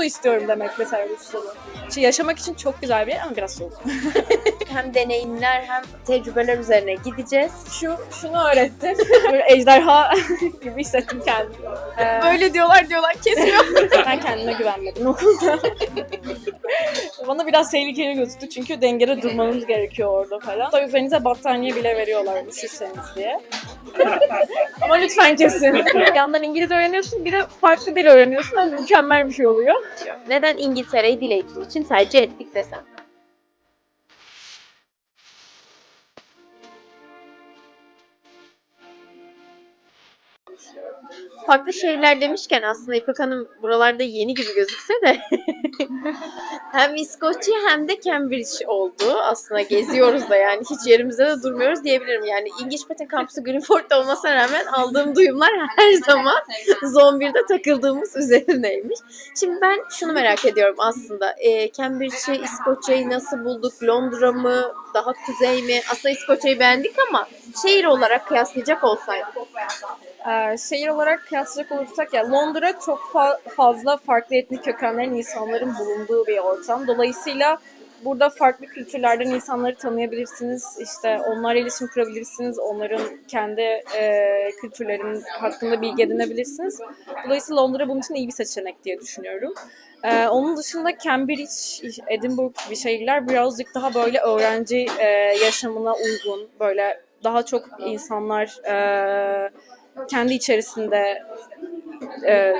su istiyorum demek mesela Rusya'da. Şimdi yaşamak için çok güzel bir yer ama biraz soğuk. Hem deneyimler hem tecrübeler üzerine gideceğiz. Şu, şunu öğretti. Böyle ejderha gibi hissettim kendimi. Ee, Böyle diyorlar diyorlar kesiyor. ben kendime güvenmedim okulda. Bana biraz tehlikeli gözüktü çünkü dengede durmanız gerekiyor orada falan. Hatta üzerinize battaniye bile veriyorlar üşürseniz diye. Ama lütfen kesin. Bir yandan İngilizce öğreniyorsun bir de farklı dil öğreniyorsun. Yani mükemmel bir şey oluyor. Neden İngiltere'yi dil eğitimi için tercih ettik desem? Farklı şehirler demişken aslında İpek Hanım buralarda yeni gibi gözükse de hem İskoçya hem de Cambridge oldu. Aslında geziyoruz da yani hiç yerimizde de durmuyoruz diyebilirim. Yani İngiliz Paten Kampüsü Greenford'da olmasına rağmen aldığım duyumlar her zaman Zon 1'de takıldığımız üzerineymiş. Şimdi ben şunu merak ediyorum aslında. E, Cambridge'i, İskoçya'yı nasıl bulduk? Londra mı? Daha kuzey mi? Aslında İskoçya'yı beğendik ama şehir olarak kıyaslayacak olsaydık. Ee, şehir olarak kıyaslayacak olursak ya Londra çok fa- fazla farklı etnik kökenlerin insanların bulunduğu bir ortam. Dolayısıyla burada farklı kültürlerden insanları tanıyabilirsiniz. İşte onlarla iletişim kurabilirsiniz. Onların kendi e, kültürlerinin hakkında bilgi edinebilirsiniz. Dolayısıyla Londra bunun için iyi bir seçenek diye düşünüyorum. Ee, onun dışında Cambridge, Edinburgh gibi şehirler birazcık daha böyle öğrenci e, yaşamına uygun. Böyle daha çok insanlar e, kendi içerisinde e,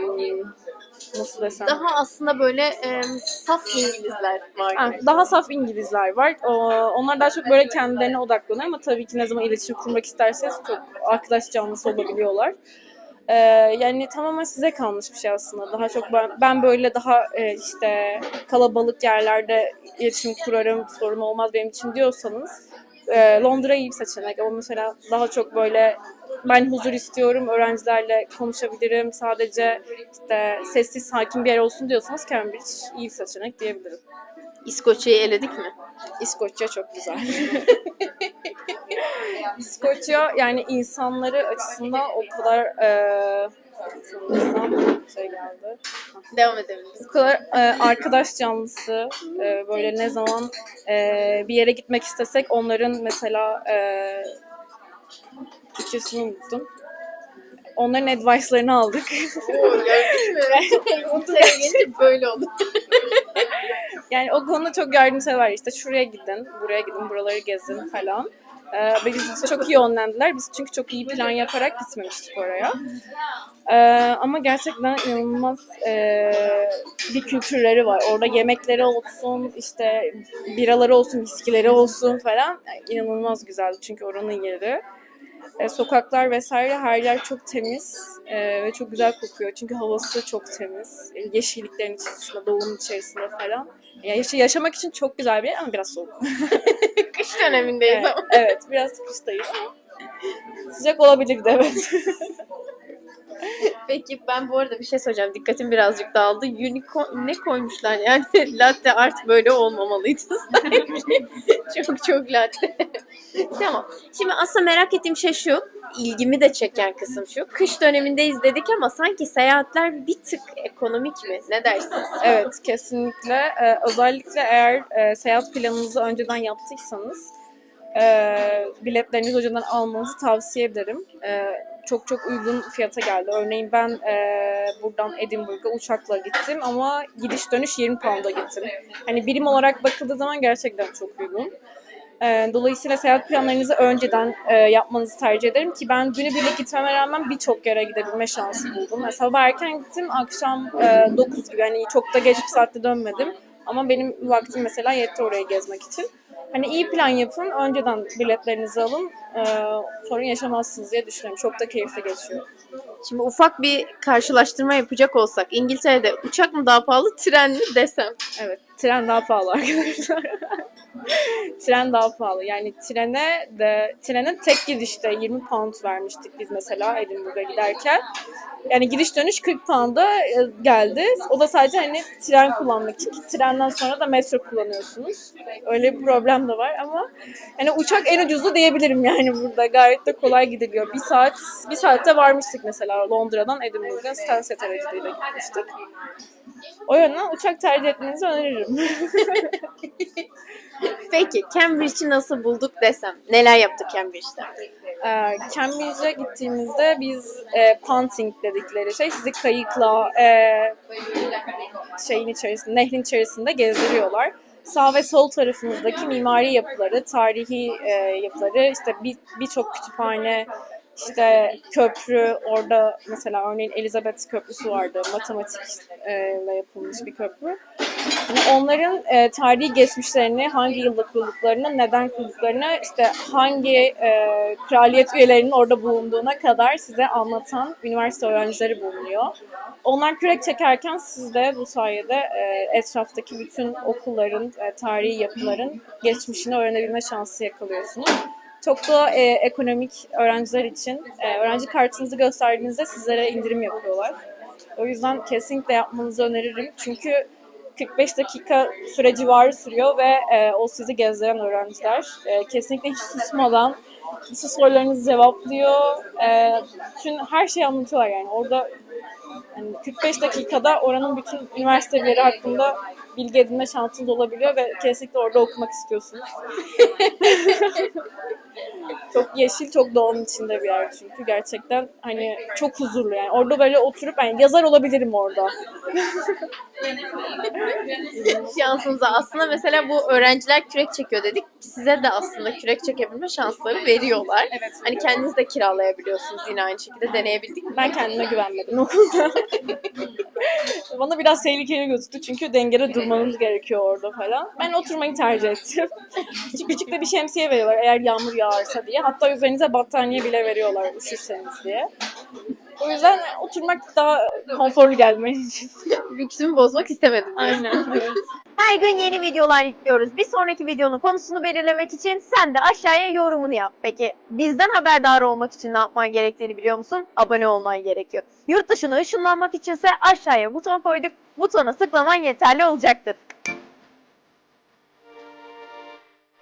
nasıl desem Daha aslında böyle e, saf İngilizler var. Ha, daha saf İngilizler var. O, onlar daha çok böyle kendilerine odaklanıyor ama tabii ki ne zaman iletişim kurmak isterseniz çok arkadaş canlısı olabiliyorlar. Ee, yani tamamen size kalmış bir şey aslında. Daha çok ben, ben böyle daha e, işte kalabalık yerlerde iletişim kurarım, sorun olmaz benim için diyorsanız e, Londra iyi bir seçenek. Ama mesela daha çok böyle ben huzur istiyorum, öğrencilerle konuşabilirim, sadece işte sessiz, sakin bir yer olsun diyorsanız Cambridge iyi bir seçenek diyebilirim. İskoçya'yı eledik mi? İskoçya çok güzel. İskoçya yani insanları açısından o kadar sanırsam şey geldi. Devam edebiliriz. Bu kadar eee, arkadaş canlısı eee, böyle ne zaman eee, bir yere gitmek istesek onların mesela eee Türkçesini unuttum. Onların advice'larını aldık. Oo, gördün mü? Gelince böyle oldu. Yani o konuda çok yardımsever. İşte şuraya gidin, buraya gidin, buraları gezin falan. Ee, bizi çok iyi yönlendiler. Biz çünkü çok iyi plan yaparak gitmemiştik oraya. Ee, ama gerçekten inanılmaz e, bir kültürleri var. Orada yemekleri olsun, işte biraları olsun, viskileri olsun falan. Yani inanılmaz güzeldi çünkü oranın yeri. E, sokaklar vesaire her yer çok temiz e, ve çok güzel kokuyor. Çünkü havası çok temiz. E, yeşilliklerin içerisinde, doğunun içerisinde falan. Yani yaşa- yaşamak için çok güzel bir yer ama biraz soğuk. Kış dönemindeyiz evet, ama. evet, biraz kıştayız ama sıcak olabilirdi evet. Peki ben bu arada bir şey söyleyeceğim. Dikkatim birazcık dağıldı. Unicorn ne koymuşlar yani? latte art böyle olmamalıydı çok çok latte. tamam. Şimdi aslında merak ettiğim şey şu. ilgimi de çeken kısım şu. Kış dönemindeyiz dedik ama sanki seyahatler bir tık ekonomik mi? Ne dersiniz? Evet kesinlikle. Ee, özellikle eğer e, seyahat planınızı önceden yaptıysanız e, biletlerinizi önceden almanızı tavsiye ederim. E, çok çok uygun fiyata geldi. Örneğin ben e, buradan Edinburgh'a uçakla gittim ama gidiş dönüş 20 pound'a gittim. Hani birim olarak bakıldığı zaman gerçekten çok uygun. E, dolayısıyla seyahat planlarınızı önceden e, yapmanızı tercih ederim ki ben günübirlik gitmeme rağmen birçok yere gidebilme şansı buldum. Mesela erken gittim, akşam e, 9 gibi. Hani çok da geç bir saatte dönmedim. Ama benim vaktim mesela yetti oraya gezmek için. Hani iyi plan yapın, önceden biletlerinizi alın, e, sorun yaşamazsınız diye düşünüyorum. Çok da keyifli geçiyor. Şimdi ufak bir karşılaştırma yapacak olsak İngiltere'de uçak mı daha pahalı tren mi desem? Evet, tren daha pahalı arkadaşlar. tren daha pahalı. Yani trene de trene tek gidişte 20 pound vermiştik biz mesela Edinburgh'a giderken. Yani gidiş dönüş 40 pound'a e, geldi. O da sadece hani tren kullanmak için. Trenden sonra da metro kullanıyorsunuz. Öyle bir problem de var ama hani uçak en ucuzu diyebilirim yani burada. Gayet de kolay gidiliyor. Bir saat, bir saatte varmıştık mesela Londra'dan Edinburgh'a Stansted aracılığıyla gitmiştik. O yönden uçak tercih etmenizi öneririm. Peki Cambridge'i nasıl bulduk desem neler yaptık Cambridge'de? Ee, Cambridge'e gittiğimizde biz e, punting dedikleri şey sizi kayıkla e, şeyin içerisinde, nehrin içerisinde gezdiriyorlar. Sağ ve sol tarafımızdaki mimari yapıları, tarihi e, yapıları, işte bir birçok kütüphane, işte köprü, orada mesela örneğin Elizabeth Köprüsü vardı, matematikle yapılmış bir köprü. Yani onların e, tarihi geçmişlerini, hangi yılda kurulduklarını, neden kurulduklarını, işte hangi e, kraliyet üyelerinin orada bulunduğuna kadar size anlatan üniversite öğrencileri bulunuyor. Onlar kürek çekerken siz de bu sayede e, etraftaki bütün okulların, e, tarihi yapıların geçmişini öğrenebilme şansı yakalıyorsunuz. Çok da e, ekonomik öğrenciler için e, öğrenci kartınızı gösterdiğinizde sizlere indirim yapıyorlar. O yüzden kesinlikle yapmanızı öneririm. Çünkü 45 dakika süre civarı sürüyor ve e, o sizi gezdiren öğrenciler e, kesinlikle hiç susmadan bütün sorularınızı cevaplıyor. E, bütün her şeyi anlatıyorlar yani. Orada yani 45 dakikada oranın bütün üniversiteleri hakkında bilgi edinme şansınız olabiliyor ve kesinlikle orada okumak istiyorsunuz. çok yeşil, çok doğanın içinde bir yer çünkü gerçekten hani çok huzurlu yani. Orada böyle oturup yani yazar olabilirim orada. Şansınıza aslında mesela bu öğrenciler kürek çekiyor dedik. Size de aslında kürek çekebilme şansları veriyorlar. Evet. Hani kendiniz de kiralayabiliyorsunuz yine aynı şekilde deneyebildik mi? Ben kendime güvenmedim okulda. Bana biraz tehlikeli gözüktü çünkü dengede durmanız gerekiyor orada falan. Ben oturmayı tercih ettim. küçük küçük de bir şemsiye veriyorlar eğer yağmur yağarsa diye. Hatta üzerinize battaniye bile veriyorlar üşürseniz diye. O yüzden oturmak daha konforlu benim için. Lüksümü bozmak istemedim. Aynen. Evet. Her gün yeni videolar yüklüyoruz. Bir sonraki videonun konusunu belirlemek için sen de aşağıya yorumunu yap. Peki bizden haberdar olmak için ne yapman gerektiğini biliyor musun? Abone olman gerekiyor. Yurt dışına ışınlanmak içinse aşağıya buton koyduk. Butona tıklaman yeterli olacaktır.